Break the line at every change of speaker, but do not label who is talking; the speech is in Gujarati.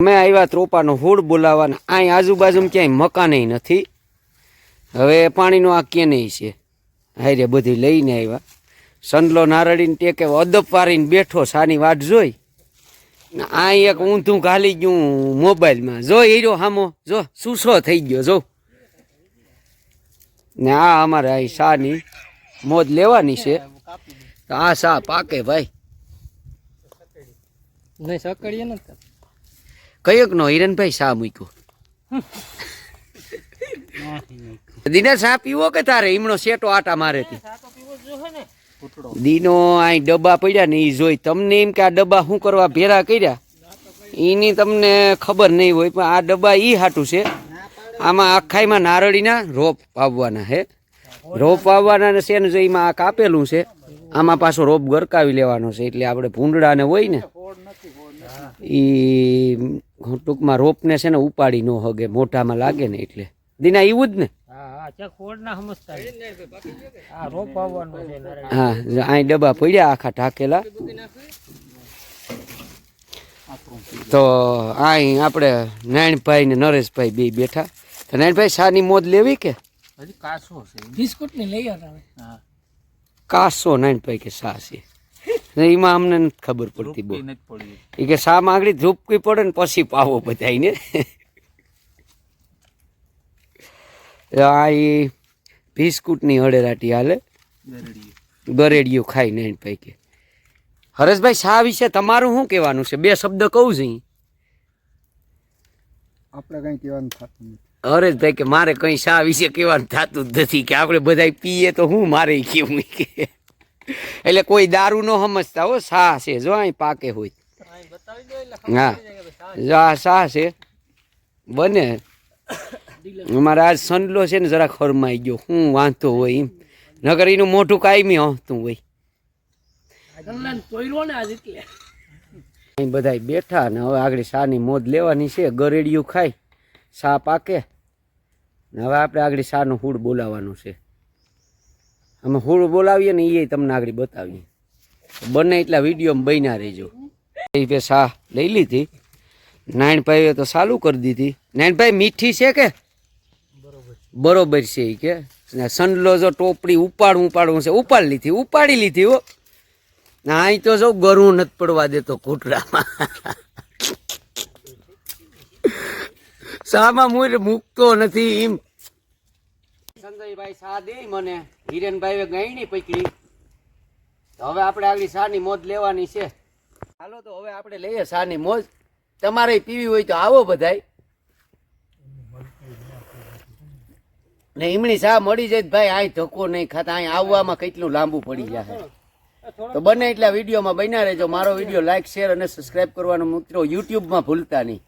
અમે આવ્યા ત્રોપાનો હુડ બોલાવવાના. અહીં આજુબાજુમાં ક્યાંય મકાનેય નથી. હવે પાણીનો આ ક્યાંય છે? હારે બધી લઈને આવ્યા. સંડલો નારળીને ટેકે અદબ વારીને બેઠો સાની વાટ જોઈ. ને એક ઊંધું ઘાલી ગયું મોબાઈલમાં. જો હીરો હામો, જો સુસો થઈ ગયો, જો. ને આ અમારે અહીં શાની મોજ લેવાની છે. આ સા પાકે ભાઈ.
નહીં, સકડીએ ને
કયોક નો હિરણભાઈ શા મૂક્યો? દિનેશ શા પીવો કે તારે? ઈમણો શેટો આટા મારે દીનો અહીં ડબ્બા પડ્યા ને એ જોઈ. તમને એમ કે આ ડબ્બા શું કરવા ભેરા કર્યા? એની તમને ખબર નહીં હોય, પણ આ ડબ્બા ઈ હાટું છે. આમાં આખાઈમાં નારળીના રોપ વાવવાના હે. રોપ વાવવાના છે ને જો એમાં આ કાપેલું છે, આમાં પાછો રોપ ગરકાવી લેવાનો છે, એટલે આપણે ભૂંડડાને હોય ને એ ટૂંકમાં રોપને છે ને ઉપાડી ન હગે મોઢામાં લાગે ને એટલે. દીના એવું જ ને
હા હા ચેક ખોડ ના સમજતા આ રોપ આવવાનો છે નારાયણ.
હા જો અહીં ડબ્બા પડ્યા આખા ઢાકેલા. તો અહીં આપણે નાયણભાઈ ને નરેશભાઈ બે બેઠા. તો નાયણભાઈ શાની મોજ લેવી કે?
કાસો છે. બિસ્કુટની લઈ આવ્યા હા.
કાસો નાયણભાઈ કે શા છે? એમાં અમને નથી ખબર પડતી બહુ. એ કે શા માંગડી ધ્રુપકી પડે ને પછી પાવો બધાઈને આ એ બિસ્કુટની હળેરાટી હાલે.
ગરેડીઓ.
ગરેડિયું ખાઈ નારાયણભાઈ કે હરેશભાઈ શા વિશે તમારું શું કહેવાનું છે? બે શબ્દ કહું છું.
આપણે કઈ કહેવાનું થતું નથી.
હરેશભાઈ કે મારે કઈ શા વિશે કહેવાનું થતું જ નથી કે આપણે બધા પીએ તો હું મારે કેવું કે? એટલે કોઈ દારૂ ન સમજતા હો સા છે. જો અહીં પાકે હોય. હા જો શા છે. બને. અમારે આજ સંડલો છે ને જરા ખરમાઈ ગયો. હું વાંધો હોય એમ. નગર એનું મોઢું કાયમી હસતું હોય અહીં બધા બેઠા ને હવે આગળ શાની મોજ લેવાની છે. ગરેડિયું ખાય શા પાકે. હવે આપણે આગળ શાનું હૂડ બોલાવવાનું છે. અમે હૂડ બોલાવીએ ને એ તમને આગળ બતાવીએ. બંને એટલા વિડીયોમાં બન્યા રહેજો. એ બે શા લઈ લીધી. નાયણભાઈએ તો ચાલુ કરી દીધી. નાયણભાઈ, મીઠી છે કે? બરોબર છે એ કે. ને સંડલો જો ટોપડી ઉપાડ ઉપાડવું છે, ઉપાડી લીધી ઉપાડી લીધી હો. ના અહીં તો જો ગરું નથી પડવા દેતો કૂટરામાં સામા મૂર મૂકતો નથી, એમ સંજયભાઈ સા દે મને હિરેનભાઈ ગયણી પકડી. હવે આપણે આગળ સાની મોજ લેવાની છે. હાલો, તો હવે આપણે લઈએ સાની મોજ. તમારે પીવી હોય તો આવો બધાય. ને ઈમણી સા મળી જાય ભાઈ આ ધક્કો નહીં ખાતા અહીં આવવામાં કેટલું લાંબુ પડી જાય તો બને એટલા વિડીયોમાં બન્યા રહેજો. મારો વીડિયો લાઈક શેર અને સબસ્ક્રાઇબ કરવાનો મિત્રો યુટ્યુબમાં ભૂલતા નહીં.